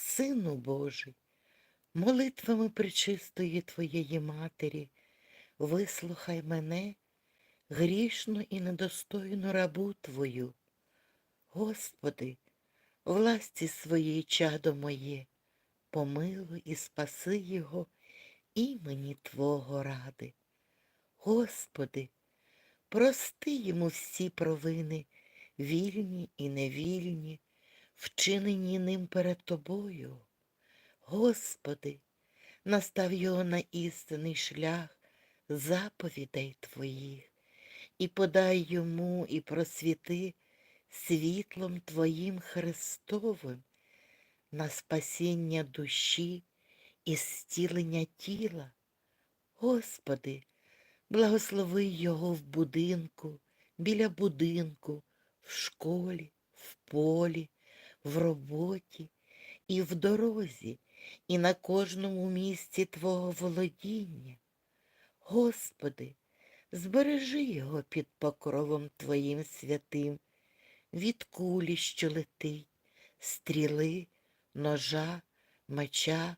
Сину Божий, молитвами пречистої Твоєї Матері, вислухай мене, грішну і недостойну рабу Твою. Господи, власті своєї чадо моє, помилуй і спаси його імені Твого ради. Господи, прости йому всі провини, вільні і невільні, вчинені ним перед Тобою. Господи, настав його на істинний шлях заповідей Твоїх, і подай йому і просвіти світлом Твоїм Христовим на спасіння душі і зцілення тіла. Господи, благослови його в будинку, біля будинку, в школі, в полі, в роботі і в дорозі, і на кожному місці Твого володіння. Господи, збережи його під покровом Твоїм святим, від кулі, що летить, стріли, ножа, меча,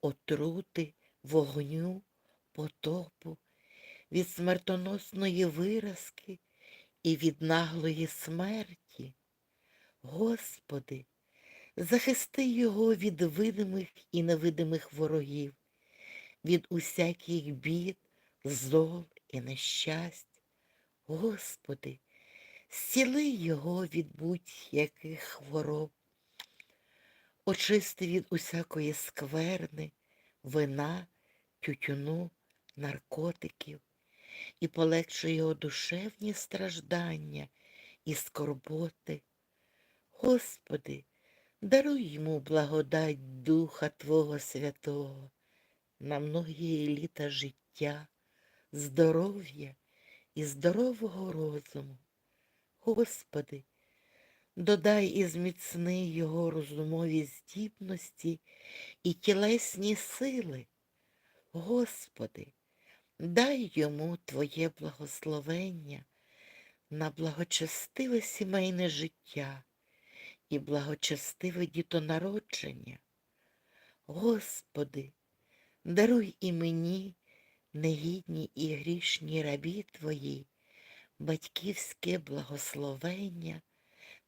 отрути, вогню, потопу, від смертоносної виразки і від наглої смерті. Господи, захисти його від видимих і невидимих ворогів, від усяких бід, зол і нещасть. Господи, зціли його від будь-яких хвороб, очисти від усякої скверни, вина, тютюну, наркотиків і полегши його душевні страждання і скорботи. Господи, даруй йому благодать Духа Твого Святого на многії літа життя, здоров'я і здорового розуму. Господи, додай і зміцни його розумові здібності і тілесні сили. Господи, дай йому Твоє благословення на благочестиве сімейне життя і благочестиве дітонародження. Господи, даруй і мені, негідні і грішні рабі Твої, батьківське благословення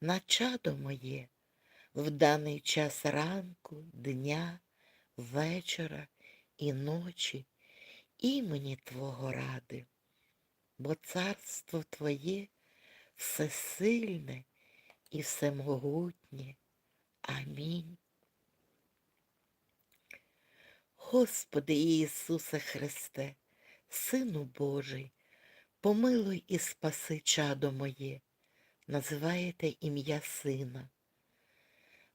на чадо моє в даний час ранку, дня, вечора і ночі імені Твого ради, бо царство Твоє всесильне і всемогутнє. Амінь. Господи Ісусе Христе, Сину Божий, помилуй і спаси чадо моє, називаєте ім'я Сина.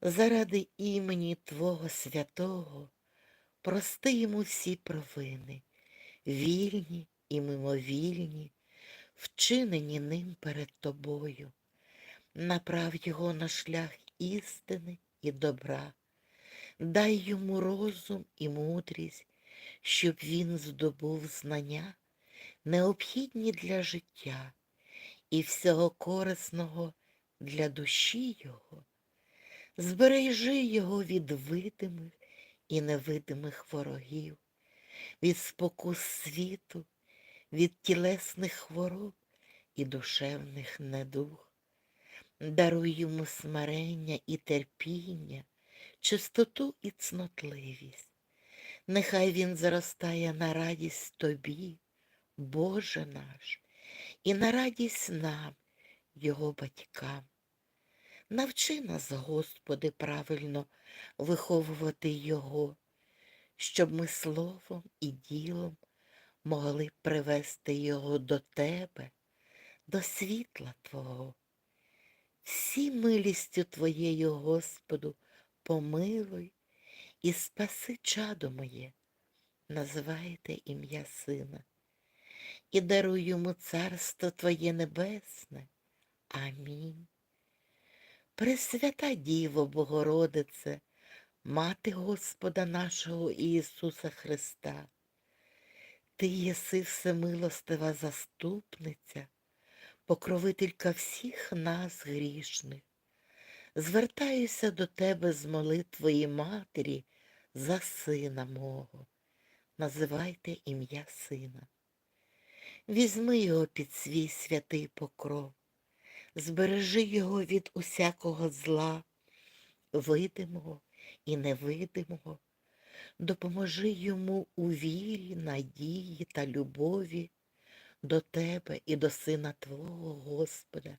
Заради імені Твого святого прости йому всі провини, вільні і мимовільні, вчинені ним перед Тобою. Направ його на шлях істини і добра, дай йому розум і мудрість, щоб він здобув знання, необхідні для життя і всього корисного для душі його. Збережи його від видимих і невидимих ворогів, від спокус світу, від тілесних хвороб і душевних недуг. Даруй йому смирення і терпіння, чистоту і цнотливість. Нехай він зростає на радість тобі, Боже наш, і на радість нам, його батькам. Навчи нас, Господи, правильно виховувати Його, щоб ми словом і ділом могли привести Його до Тебе, до світла Твого. Всі милістю Твоєю, Господу, помилуй і спаси чадо моє, називайте ім'я Сина, і даруй йому царство Твоє Небесне. Амінь. Пресвята Діво Богородице, Мати Господа нашого Ісуса Христа, Ти єси всемилостива заступниця, покровителька всіх нас грішних. звертаюся до тебе з молитвої матері за сина мого. Називайте ім'я сина. Візьми його під свій святий покров, збережи його від усякого зла, видимого і невидимого, допоможи йому у вірі, надії та любові до Тебе і до Сина Твого Господа,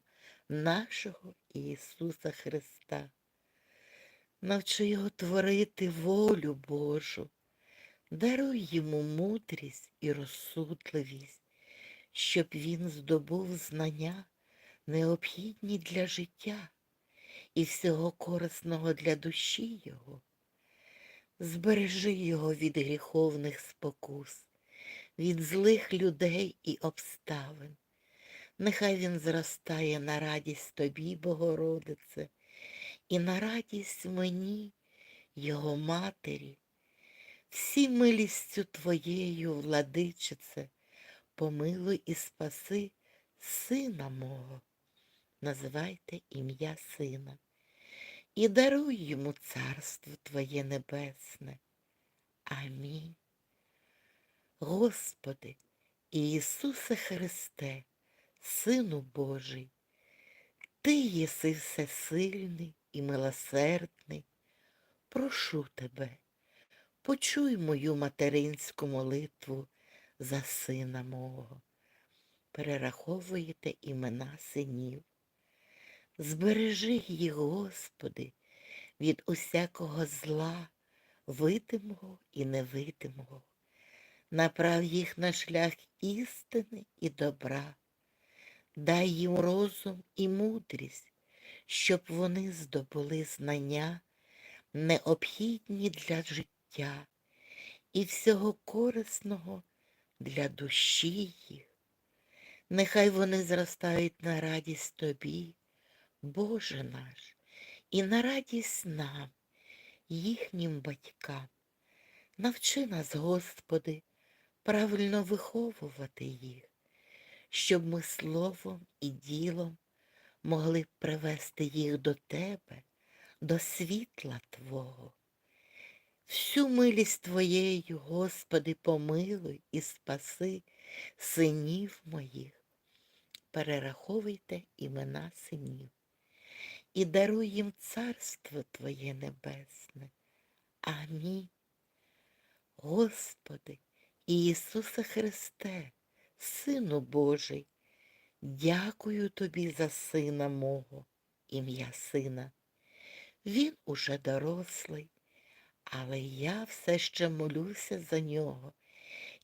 нашого Ісуса Христа. Навчи його творити волю Божу, даруй йому мудрість і розсудливість, щоб він здобув знання, необхідні для життя і всього корисного для душі його. Збережи його від гріховних спокус, від злих людей і обставин. Нехай він зростає на радість тобі, Богородице, і на радість мені, його матері, всі милістю твоєю, владичице, помилуй і спаси сина мого, називайте ім'я сина, і даруй йому царство Твоє небесне. Амінь. Господи, Ісусе Христе, Сину Божий, Ти єси всесильний і милосердний, прошу Тебе, почуй мою материнську молитву за сина мого. Перераховуєте імена синів. Збережи їх, Господи, від усякого зла, видимого і невидимого. Направ їх на шлях істини і добра. Дай їм розум і мудрість, щоб вони здобули знання, необхідні для життя і всього корисного для душі їх. Нехай вони зростають на радість Тобі, Боже наш, і на радість нам, їхнім батькам. Навчи нас, Господи, правильно виховувати їх, щоб ми словом і ділом могли привести їх до Тебе, до світла Твого. Всю милість Твоєю, Господи, помилуй і спаси синів моїх. Перераховуйте імена синів і даруй їм царство Твоє небесне. Амінь. Господи, Ісусе Христе, Сину Божий, дякую Тобі за сина мого, ім'я сина. Він уже дорослий, але я все ще молюся за нього,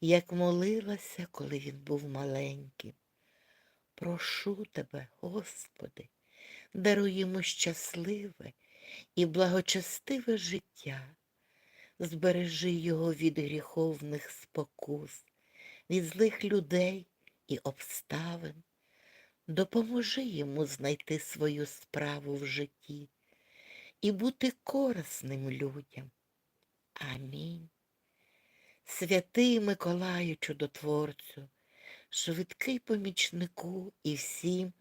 як молилася, коли він був маленьким. Прошу тебе, Господи, даруй йому щасливе і благочестиве життя. Збережи його від гріховних спокус, від злих людей і обставин. Допоможи йому знайти свою справу в житті і бути корисним людям. Амінь. Святий Миколаю Чудотворцю, швидкий помічнику і всім,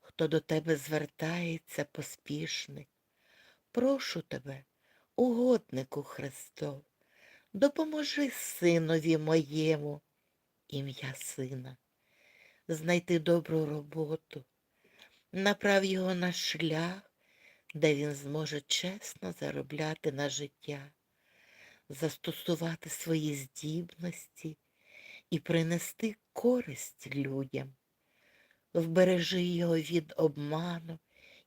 хто до тебе звертається поспішний. Прошу тебе, угоднику Христов, допоможи синові моєму, ім'я сина, знайти добру роботу, направ його на шлях, де він зможе чесно заробляти на життя, застосувати свої здібності і принести користь людям. Вбережи його від обману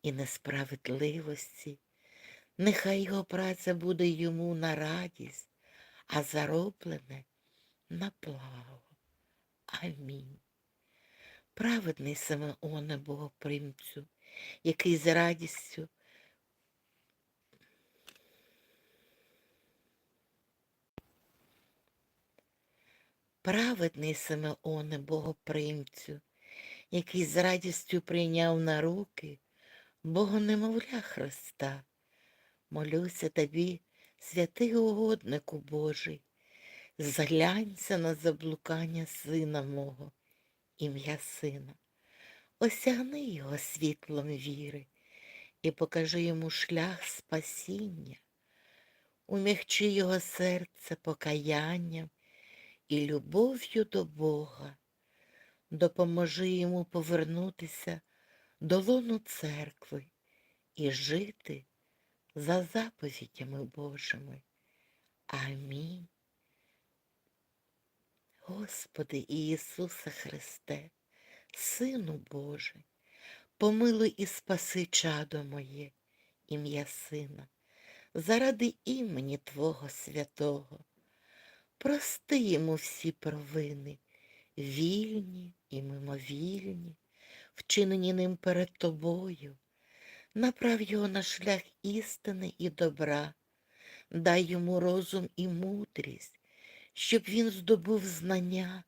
і несправедливості. Нехай його праця буде йому на радість, а зароблене на благо. Амінь. Праведний Симеоне Богопримцю, який з радістю Праведний Симеоне Богопримцю, який з радістю прийняв на руки Богонемовля Христа, молюся тобі, святий угоднику Божий, зглянься на заблукання сина мого, ім'я сина, осягни його світлом віри і покажи йому шлях спасіння, умягчи його серце покаянням і любов'ю до Бога, допоможи йому повернутися до лону церкви і жити за заповідями Божими. Амінь. Господи Ісусе Христе, Сину Божий, помилуй і спаси чадо моє, ім'я Сина, заради імені Твого святого. Прости йому всі провини, вільні і мимовільні, вчинені ним перед тобою. Направ його на шлях істини і добра, дай йому розум і мудрість, щоб він здобув знання,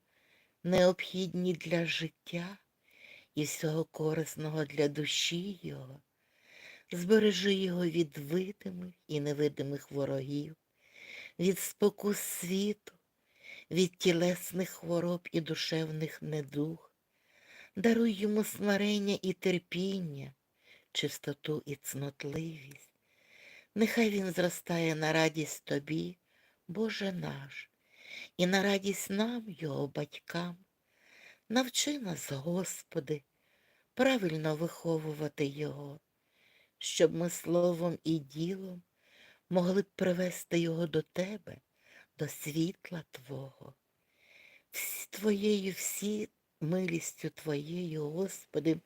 необхідні для життя і всього корисного для душі його. Збережи його від видимих і невидимих ворогів, від спокус світу, від тілесних хвороб і душевних недуг. Даруй йому смирення і терпіння, чистоту і цнотливість. Нехай він зростає на радість тобі, Боже наш, і на радість нам, його батькам. Навчи нас, Господи, правильно виховувати його, щоб ми словом і ділом могли б привести його до Тебе, до світла Твого. Всі Твоєю, всі милістю Твоєю, Господи,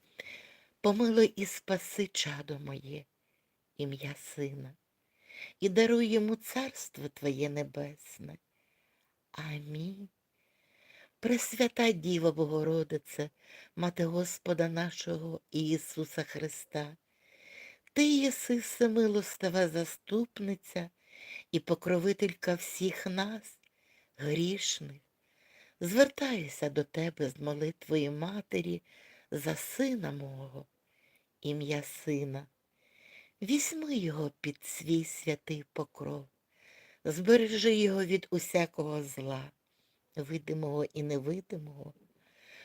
помилуй і спаси чадо моє, ім'я Сина, і даруй йому царство Твоє небесне. Амінь. Пресвята Діва Богородице, Мати Господа нашого Ісуса Христа, Ти єси всемилостива заступниця і покровителька всіх нас, грішних. Звертаюся до Тебе з молитвою Матері за сина мого, ім'я Сина. Візьми його під свій святий покров, збережи його від усякого зла видимого і невидимого,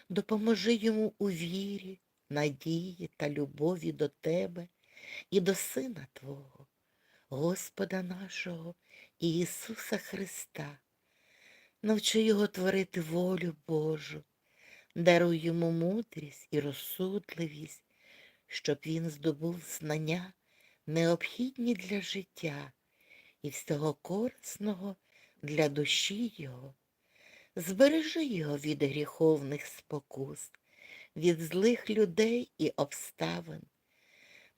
допоможи йому у вірі, надії та любові до Тебе і до Сина Твого, Господа нашого Ісуса Христа. Навчи його творити волю Божу, даруй йому мудрість і розсудливість, щоб він здобув знання, необхідні для життя і всього корисного для душі його. Збережи його від гріховних спокус, від злих людей і обставин.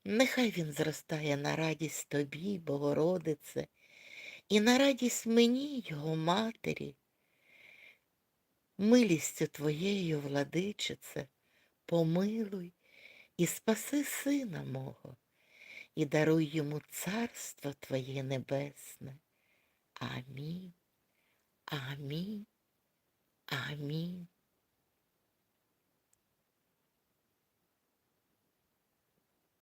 Нехай він зростає на радість тобі, Богородице, і на радість мені, його матері. Милістю твоєю, владичице, помилуй і спаси сина мого, і даруй йому царство Твоє небесне. Амінь. Амінь. Амінь.